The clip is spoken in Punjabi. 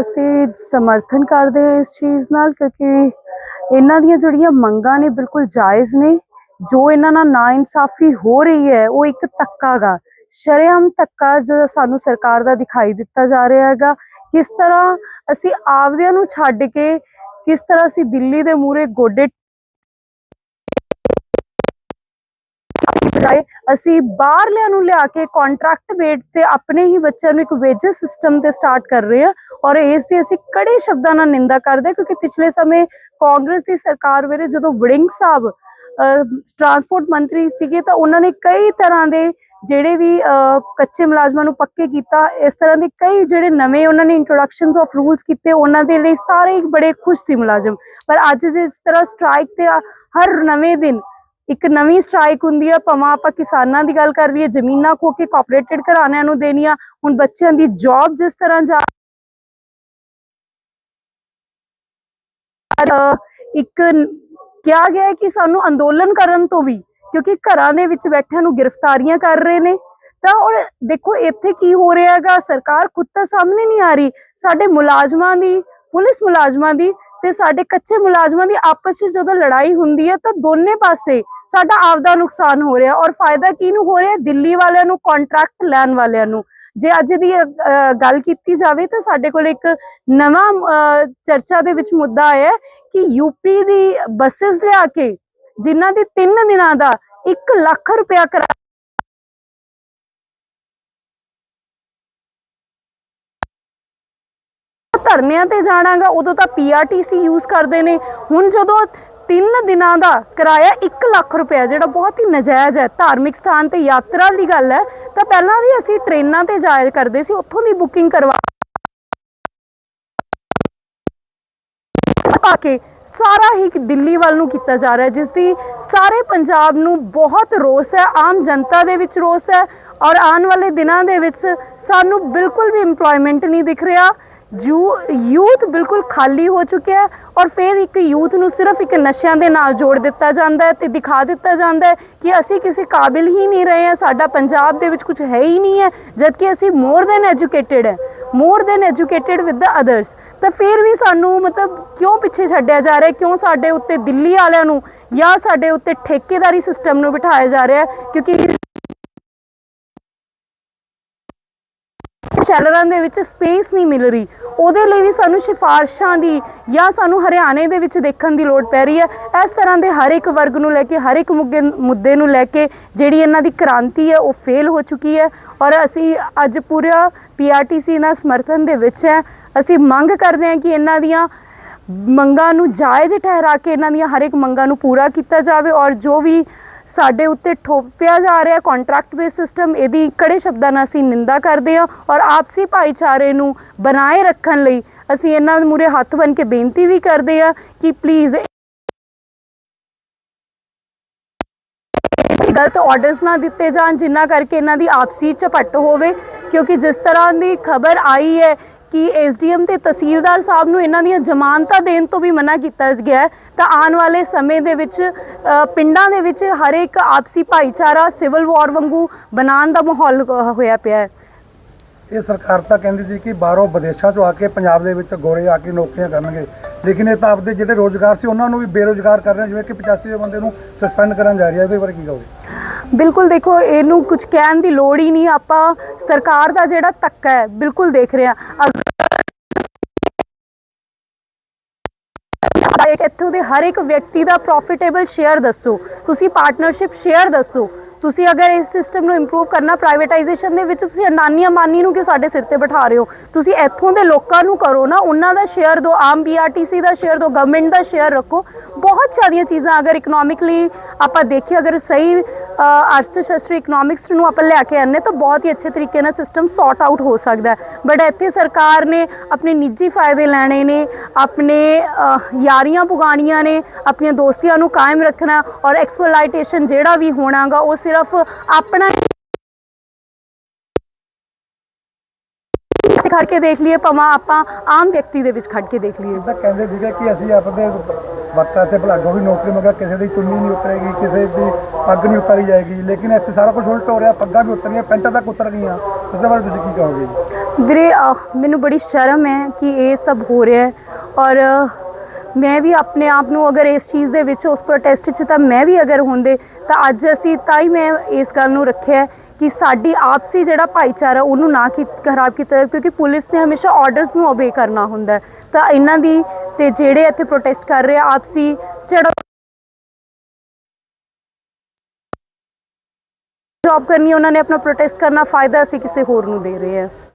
ਅਸੀਂ ਸਮਰਥਨ ਕਰਦੇ ਹਾਂ ਇਸ ਚੀਜ਼ ਨਾਲ ਕਿਉਂਕਿ ਇਹਨਾਂ ਦੀਆਂ ਜਿਹੜੀਆਂ ਮੰਗਾਂ ਨੇ ਬਿਲਕੁਲ ਜਾਇਜ਼ ਨੇ। ਜੋ ਇਹਨਾਂ ਨਾਲ ਨਾ ਇਨਸਾਫ਼ੀ ਹੋ ਰਹੀ ਹੈ, ਉਹ ਇੱਕ ਧੱਕਾ ਗਾ। ਸ਼ਰੇਆਮ ਧੱਕਾ ਜੋ ਸਾਨੂੰ ਸਰਕਾਰ ਦਾ ਦਿਖਾਈ ਦਿੱਤਾ ਜਾ ਰਿਹਾ ਹੈਗਾ। ਕਿਸ ਤਰ੍ਹਾਂ ਅਸੀਂ ਆਪਦਿਆਂ ਨੂੰ ਛੱਡ ਕੇ, ਕਿਸ ਤਰ੍ਹਾਂ ਅਸੀਂ ਦਿੱਲੀ ਦੇ ਮੂਰੇ ਗੋਡੇ ਬਜਾਏ ਅਸੀਂ ਬਾਹਰਲਿਆਂ ਨੂੰ ਲਿਆ ਕੇ ਕੰਟਰੈਕਟ ਬੇਟ ਤੇ ਆਪਣੇ ਹੀ ਬੱਚਿਆਂ ਨੂੰ ਇੱਕ ਵੇਜਸ ਸਿਸਟਮ ਤੇ ਸਟਾਰਟ ਕਰ ਰਹੇ ਆ ਔਰ ਇਸ ਦੀ ਅਸੀਂ ਕੜੇ ਸ਼ਬਦਾਂ ਨਾਲ ਨਿੰਦਾ ਕਰਦੇ ਹਾਂ ਕਿਉਂਕਿ ਪਿਛਲੇ ਸਮੇਂ ਕਾਂਗਰਸ ਦੀ ਸਰਕਾਰ ਵੇਲੇ ਜਦੋਂ ਵੜਿੰਗ ਸਾਹਿਬ ਟਰਾਂਸਪੋਰਟ ਮੰਤਰੀ ਸੀਗੇ ਤਾਂ ਉਹਨਾਂ ਨੇ ਕਈ ਤਰ੍ਹਾਂ ਦੇ ਜਿਹੜੇ ਵੀ ਅਹ, ਕੱਚੇ ਮੁਲਾਜ਼ਮਾਂ ਨੂੰ ਪੱਕੇ ਕੀਤਾ ਇਸ ਤਰ੍ਹਾਂ ਦੇ ਕਈ ਜਿਹੜੇ ਨਵੇਂ ਉਹਨਾਂ ਨੇ ਇੰਟਰੋਡਕਸ਼ਨਸ ਆਫ ਰੂਲਸ ਕੀਤੇ ਉਹਨਾਂ ਦੇ ਲਈ ਸਾਰੇ ਹੀ ਬੜੇ ਖੁਸ਼ ਸੀ ਮੁਲਾਜ਼ਮ। ਪਰ ਅੱਜ ਇਸ ਤਰ੍ਹਾਂ ਸਟ੍ਰਾਈਕ ਤੇ ਆ- ਹਰ ਨਵੇਂ ਦਿਨ ਇੱਕ ਨਵੀਂ ਸਟ੍ਰਾਈਕ ਹੁੰਦੀ ਆ, ਭਾਵੇਂ ਆਪਾਂ ਕਿਸਾਨਾਂ ਦੀ ਗੱਲ ਕਰ ਲਈਏ, ਜ਼ਮੀਨਾਂ ਖੋ ਕੇ ਕੋਆਪਰੇਟਡ ਘਰਾਣਿਆਂ ਨੂੰ ਦੇਣੀਆਂ, ਹੁਣ ਬੱਚਿਆਂ ਦੀ ਜੌਬ ਜਿਸ ਤਰ੍ਹਾਂ ਜਾ ਇੱਕ ਕਿਹਾ ਗਿਆ ਕਿ ਸਾਨੂੰ ਅੰਦੋਲਨ ਕਰਨ ਤੋਂ ਵੀ, ਕਿਉਂਕਿ ਘਰਾਂ ਦੇ ਵਿੱਚ ਬੈਠਿਆਂ ਨੂੰ ਗ੍ਰਿਫਤਾਰੀਆਂ ਕਰ ਰਹੇ ਨੇ। ਤਾਂ ਔਰ ਦੇਖੋ, ਇੱਥੇ ਕੀ ਹੋ ਰਿਹਾ ਹੈਗਾ? ਸਰਕਾਰ ਖੁਦ ਤਾਂ ਸਾਹਮਣੇ ਨਹੀਂ ਆ ਰਹੀ। ਸਾਡੇ ਮੁਲਾਜ਼ਮਾਂ ਦੀ, ਪੁਲਿਸ ਮੁਲਾਜ਼ਮਾਂ ਦੀ ਤੇ ਸਾਡੇ ਕੱਚੇ ਮੁਲਾਜ਼ਮਾਂ ਦੀ ਆਪਸ ਵਿੱਚ ਜਦੋਂ ਲੜਾਈ ਹੁੰਦੀ ਹੈ ਤਾਂ ਦੋਨੇ ਪਾਸੇ ਸਾਡਾ ਆਪਦਾ ਨੁਕਸਾਨ ਹੋ ਰਿਹਾ ਔਰ ਫਾਇਦਾ ਕਿਹਨੂੰ ਹੋ ਰਿਹਾ? ਦਿੱਲੀ ਵਾਲਿਆਂ ਨੂੰ ਕੰਟਰੈਕਟ ਲੈਣ ਵਾਲਿਆਂ ਨੂੰ। ਜੇ ਅੱਜ ਦੀ ਗੱਲ ਕੀਤੀ ਜਾਵੇ ਤਾਂ ਸਾਡੇ ਕੋਲ ਇੱਕ ਨਵਾਂ ਚਰਚਾ ਦੇ ਵਿੱਚ ਮੁੱਦਾ ਆਇਆ ਕਿ ਯੂਪੀ ਦੀ ਬੱਸਸ ਲਿਆ ਕੇ ਜਿਨ੍ਹਾਂ ਦੀ 3 ਦਿਨਾਂ ਦਾ 1 ਲੱਖ ਰੁਪਇਆ ਕਰਾ ਧਰਨਿਆਂ ਤੇ ਜਾਣਾਗਾ, ਉਦੋਂ ਤਾਂ ਪੀਆਰਟੀਸੀ ਯੂਜ਼ ਕਰਦੇ ਨੇ। ਹੁਣ ਜਦੋਂ ਤਿੰਨ ਦਿਨਾਂ ਦਾ ਕਿਰਾਇਆ 1 ਲੱਖ ਰੁਪਇਆ, ਜਿਹੜਾ ਬਹੁਤ ਹੀ ਨਜਾਇਜ਼ ਹੈ। ਧਾਰਮਿਕ ਸਥਾਨ ਤੇ ਯਾਤਰਾ ਦੀ ਗੱਲ ਹੈ। ਤਾਂ ਪਹਿਲਾਂ ਵੀ ਅਸੀਂ ਟ੍ਰੇਨਾਂ ਤੇ ਜਾਇਆ ਕਰਦੇ ਸੀ, ਉੱਥੋਂ ਦੀ ਬੁਕਿੰਗ ਕਰਵਾ ਪਾ ਕੇ ਸਾਰਾ ਹੀ ਦਿੱਲੀ ਵੱਲ ਨੂੰ ਕੀਤਾ ਜਾ ਰਿਹਾ ਜਿਸ ਦੀ ਸਾਰੇ ਪੰਜਾਬ ਨੂੰ ਬਹੁਤ ਰੋਸ ਹੈ, ਆਮ ਜਨਤਾ ਦੇ ਵਿੱਚ ਰੋਸ ਹੈ। ਔਰ ਆਉਣ ਵਾਲੇ ਦਿਨਾਂ ਦੇ ਵਿੱਚ ਸਾਨੂੰ ਬਿਲਕੁਲ ਵੀ EMPLOYMENT ਨਹੀਂ ਦਿਖ ਰਿਹਾ। ਜੂ ਯੂਥ ਬਿਲਕੁਲ ਖਾਲੀ ਹੋ ਚੁੱਕਿਆ ਹੈ ਔਰ ਫਿਰ ਇੱਕ ਯੂਥ ਨੂੰ ਸਿਰਫ ਇੱਕ ਨਸ਼ਿਆਂ ਦੇ ਨਾਲ ਜੋੜ ਦਿੱਤਾ ਜਾਂਦਾ ਹੈ ਤੇ ਦਿਖਾ ਦਿੱਤਾ ਜਾਂਦਾ ਹੈ ਕਿ ਅਸੀਂ ਕਿਸੇ ਕਾਬਿਲ ਹੀ ਨਹੀਂ ਰਹੇ ਹਾਂ, ਸਾਡਾ ਪੰਜਾਬ ਦੇ ਵਿੱਚ ਕੁਝ ਹੈ ਹੀ ਨਹੀਂ ਹੈ, ਜਦਕਿ ਅਸੀਂ ਮੋਰ ਦੈਨ ਐਜੂਕੇਟਿਡ ਹੈ more than educated with the others ਤਾਂ ਫਿਰ ਵੀ ਸਾਨੂੰ ਮਤਲਬ ਕਿਉਂ ਪਿੱਛੇ ਛੱਡਿਆ ਜਾ ਰਿਹਾ ਕਿਉਂ ਸਾਡੇ ਉੱਤੇ ਦਿੱਲੀ ਵਾਲਿਆਂ ਨੂੰ ਜਾਂ ਸਾਡੇ ਉੱਤੇ ਠੇਕੇਦਾਰੀ ਸਿਸਟਮ ਨੂੰ ਬਿਠਾਇਆ ਜਾ ਰਿਹਾ ਕਿਉਂਕਿ ਸ਼ੈਲਰਾਂ ਦੇ ਵਿੱਚ ਸਪੇਸ ਨਹੀਂ ਮਿਲ ਰਹੀ। ਉਹਦੇ ਲਈ ਵੀ ਸਾਨੂੰ ਸਿਫਾਰਸ਼ਾਂ ਦੀ ਜਾਂ ਸਾਨੂੰ ਹਰਿਆਣੇ ਦੇ ਵਿੱਚ ਦੇਖਣ ਦੀ ਲੋੜ ਪੈ ਰਹੀ ਹੈ। ਇਸ ਤਰ੍ਹਾਂ ਦੇ ਹਰ ਇੱਕ ਵਰਗ ਨੂੰ ਲੈ ਕੇ, ਹਰ ਇੱਕ ਮੁੱਗੇ- ਮੁੱਦੇ ਨੂੰ ਲੈ ਕੇ ਜਿਹੜੀ ਇਹਨਾਂ ਦੀ ਕ੍ਰਾਂਤੀ ਹੈ, ਉਹ ਫੇਲ ਹੋ ਚੁੱਕੀ ਹੈ। ਔਰ ਅਸੀਂ ਅੱਜ ਪੂਰਾ ਪੀਆਰਟੀਸੀ ਨਾਲ ਸਮਰਥਨ ਦੇ ਵਿੱਚ ਹੈ। ਅਸੀਂ ਮੰਗ ਕਰਦੇ ਹਾਂ ਕਿ ਇਹਨਾਂ ਦੀਆਂ ਮੰਗਾਂ ਨੂੰ ਜਾਇਜ਼ ਠਹਿਰਾ ਕੇ, ਇਹਨਾਂ ਦੀਆਂ ਹਰ ਇੱਕ ਮੰਗਾਂ ਨੂੰ ਪੂਰਾ ਕੀਤਾ ਜਾਵੇ। ਔਰ ਜੋ ਵੀ ਸਾਡੇ ਉੱਤੇ ਠੋਪਿਆ ਜਾ ਰਿਹਾ ਕੰਟਰੈਕਟ ਬੇਸ ਸਿਸਟਮ ਇਹਦੀ ਕੜੇ ਸ਼ਬਦਾਂ ਨਾਲ ਅਸੀਂ ਨਿੰਦਾ ਕਰਦੇ ਹਾਂ ਔਰ ਆਪਸੀ ਭਾਈਚਾਰੇ ਨੂੰ ਬਣਾਏ ਰੱਖਣ ਲਈ ਅਸੀਂ ਇਹਨਾਂ ਦੇ ਮੂਰੇ ਹੱਥ ਬਨ ਕੇ ਬੇਨਤੀ ਵੀ ਕਰਦੇ ਹਾਂ ਕਿ ਪਲੀਜ਼ ਗਲਤ ਆਰਡਰਸ ਨਾ ਦਿੱਤੇ ਜਾਣ, ਜਿੰਨਾ ਕਰਕੇ ਇਹਨਾਂ ਦੀ ਆਪਸੀ ਝਪਟ ਹੋਵੇ, ਕਿਉਂਕਿ ਜਿਸ ਤਰ੍ਹਾਂ ਦੀ ਖਬਰ ਆਈ ਹੈ ਕਿ ਐਸਡੀਐਮ ਤੇ ਤਹਿਸੀਲਦਾਰ ਸਾਹਿਬ ਨੂੰ ਇਹਨਾਂ ਦੀਆਂ ਜ਼ਮਾਨਤਾਂ ਦੇਣ ਤੋਂ ਵੀ ਮਨਾ ਕੀਤਾ ਗਿਆ ਤਾਂ ਆਉਣ ਵਾਲੇ ਸਮੇਂ ਦੇ ਵਿੱਚ ਪਿੰਡਾਂ ਦੇ ਵਿੱਚ ਹਰ ਇੱਕ ਆਪਸੀ ਭਾਈਚਾਰਾ ਸਿਵਲ ਵਾਰ ਵਾਂਗੂ ਬਣਾਉਣ ਦਾ ਮਾਹੌਲ ਹੋਇਆ ਪਿਆ ਹੈ। ਇਹ ਸਰਕਾਰ ਤਾਂ ਕਹਿੰਦੀ ਸੀ ਕਿ ਬਾਹਰੋਂ ਵਿਦੇਸ਼ਾਂ ਚੋਂ ਆ ਕੇ ਪੰਜਾਬ ਦੇ ਵਿੱਚ ਗੋਰੇ ਆ ਕੇ ਨੌਕਰੀਆਂ ਕਰਨਗੇ। ਲੇਕਿਨ ਇਹ ਤਾਂ ਆਪਦੇ ਜਿਹੜੇ ਰੋਜ਼ਗਾਰ ਸੀ, ਉਹਨਾਂ ਨੂੰ ਵੀ ਬੇਰੋਜ਼ਗਾਰ ਕਰ ਰਹੇ ਜਿਵੇਂ ਕਿ 85 ਬੰਦੇ ਨੂੰ ਸਸਪੈਂਡ ਕਰਨ ਜਾ ਰਹੀ ਹੈ ਇਹਦੇ ਬਾਰੇ ਕੀ ਕਹੋਗੇ? ਬਿਲਕੁਲ ਦੇਖੋ, ਇਹਨੂੰ ਕੁਝ ਕਹਿਣ ਦੀ ਲੋੜ ਹੀ ਨਹੀਂ, ਆਪਾਂ ਸਰਕਾਰ ਦਾ ਜਿਹੜਾ ਧੱਕਾ ਹੈ, ਬਿਲਕੁਲ ਦੇਖ ਰਹੇ ਹਾਂ। ਅਗਰ ਇੱਕ ਇੱਥੋਂ ਦੇ ਹਰ ਇੱਕ ਵਿਅਕਤੀ ਦਾ ਪ੍ਰੋਫਿਟੇਬਲ ਸ਼ੇਅਰ ਦੱਸੋ। ਤੁਸੀਂ ਪਾਰਟਨਰਸ਼ਿਪ ਸ਼ੇਅਰ ਦੱਸੋ। ਤੁਸੀਂ ਅਗਰ ਇਸ ਸਿਸਟਮ ਨੂੰ ਇੰਪਰੂਵ ਕਰਨਾ ਪ੍ਰਾਈਵੇਟਾਈਜੇਸ਼ਨ ਦੇ ਵਿੱਚ, ਤੁਸੀਂ ਅਡਾਨੀ ਅਮਾਨੀ ਨੂੰ ਕਿਉਂ ਸਾਡੇ ਸਿਰ ਤੇ ਬਿਠਾ ਰਹੇ ਹੋ? ਤੁਸੀਂ ਇੱਥੋਂ ਦੇ ਲੋਕਾਂ ਨੂੰ ਕਰੋ ਨਾ, ਉਹਨਾਂ ਦਾ ਸ਼ੇਅਰ ਦਿਓ ਆਮ ਬੀਆਰਟੀਸੀ ਦਾ ਸ਼ੇਅਰ ਦਿਓ ਗਵਰਨਮੈਂਟ ਦਾ ਸ਼ੇਅਰ ਰੱਖੋ। ਬਹੁਤ ਸਾਰੀਆਂ ਚੀਜ਼ਾਂ ਅਗਰ ਇਕਨੋਮਿਕਲੀ ਆਪਾਂ ਦੇਖੀਏ, ਅਗਰ ਸਹੀ ਅਰਥ ਸ਼ਾਸਤਰੀ ਇਕਨੋਮਿਕਸ ਨੂੰ ਆਪਾਂ ਲੈ ਕੇ ਆਨੇ ਤਾਂ ਬਹੁਤ ਹੀ ਅੱਛੇ ਤਰੀਕੇ ਨਾਲ ਸਿਸਟਮ ਸੌਰਟ ਆਊਟ ਹੋ ਸਕਦਾ ਬਟ ਇੱਥੇ ਸਰਕਾਰ ਨੇ ਆਪਣੇ ਨਿੱਜੀ ਫਾਇਦੇ ਲੈਣੇ ਨੇ, ਆਪਣੇ ਯਾਰੀ ਯਾਰੀਆਂ ਪੁਗਾਣੀਆਂ ਨੇ ਆਪਣੀਆਂ ਦੋਸਤੀਆਂ ਨੂੰ ਕਾਇਮ ਰੱਖਣਾ ਔਰ ਐਕਸਪਲੋਇਟੇਸ਼ਨ ਜਿਹੜਾ ਵੀ ਹੋਣਾਗਾ ਉਹ ਸਿਰਫ ਆਪਣਾ ਖੜ ਕੇ ਦੇਖ ਲਈਏ ਭਾਵੇਂ ਆਪਾਂ ਆਮ ਵਿਅਕਤੀ ਦੇ ਵਿੱਚ ਖੜ ਕੇ ਦੇਖ ਲਈਏ। ਤਾਂ ਕਹਿੰਦੇ ਸੀਗੇ ਕਿ ਅਸੀਂ ਆਪਣੇ ਵਕਤਾਂ ਤੇ ਭਲਾਗੋ ਵੀ ਨੌਕਰੀ ਮਗਰ ਕਿਸੇ ਦੀ ਚੁੰਨੀ ਨਹੀਂ ਉਤਰੇਗੀ ਕਿਸੇ ਦੀ ਪੱਗ ਨਹੀਂ ਉਤਾਰੀ ਜਾਏਗੀ ਲੇਕਿਨ ਇੱਥੇ ਸਾਰਾ ਕੁਝ ਉਲਟ ਹੋ ਰਿਹਾ ਪੱਗਾਂ ਵੀ ਉਤਰੀਆਂ ਪੈਂਟਾਂ ਤੱਕ ਉਤਰ ਗਈਆਂ ਇਸ ਦੇ ਬਾਰੇ ਤੁਸੀਂ ਕੀ ਕਹੋਗੇ ਵੀਰੇ ਮੈਨੂੰ ਬੜੀ ਸ਼ਰਮ ਹੈ ਕਿ ਇਹ ਸਭ ਹੋ ਰਿਹਾ ਹੈ ਔਰ ਮੈਂ ਵੀ ਆਪਣੇ ਆਪ ਨੂੰ ਅਗਰ ਇਸ ਚੀਜ਼ ਦੇ ਵਿੱਚ, ਉਸ ਪ੍ਰੋਟੈਸਟ 'ਚ ਤਾਂ ਮੈਂ ਵੀ ਅਗਰ ਹੁੰਦੇ, ਤਾਂ ਅੱਜ ਅਸੀਂ ਤਾਂ ਹੀ ਮੈਂ ਇਸ ਗੱਲ ਨੂੰ ਰੱਖਿਆ ਕਿ ਸਾਡੀ ਆਪਸੀ ਜਿਹੜਾ ਭਾਈਚਾਰਾ, ਉਹਨੂੰ ਨਾ ਕੀ ਖਰਾਬ ਕੀਤਾ ਜਾਵੇ, ਕਿਉਂਕਿ ਪੁਲਿਸ ਨੇ ਹਮੇਸ਼ਾ ਆਰਡਰਸ ਨੂੰ ਓਬੇ ਕਰਨਾ ਹੁੰਦਾ ਤਾਂ ਇਹਨਾਂ ਦੀ ਤੇ ਜਿਹੜੇ ਇੱਥੇ ਪ੍ਰੋਟੈਸਟ ਕਰ ਰਹੇ ਆ, ਆਪਸੀ ਜਿਹੜਾ ਜੌਬ ਕਰਨੀ, ਉਹਨਾਂ ਨੇ ਆਪਣਾ ਪ੍ਰੋਟੈਸਟ ਕਰਨਾ, ਫਾਇਦਾ ਅਸੀਂ ਕਿਸੇ ਹੋਰ ਨੂੰ ਦੇ ਰਹੇ ਆ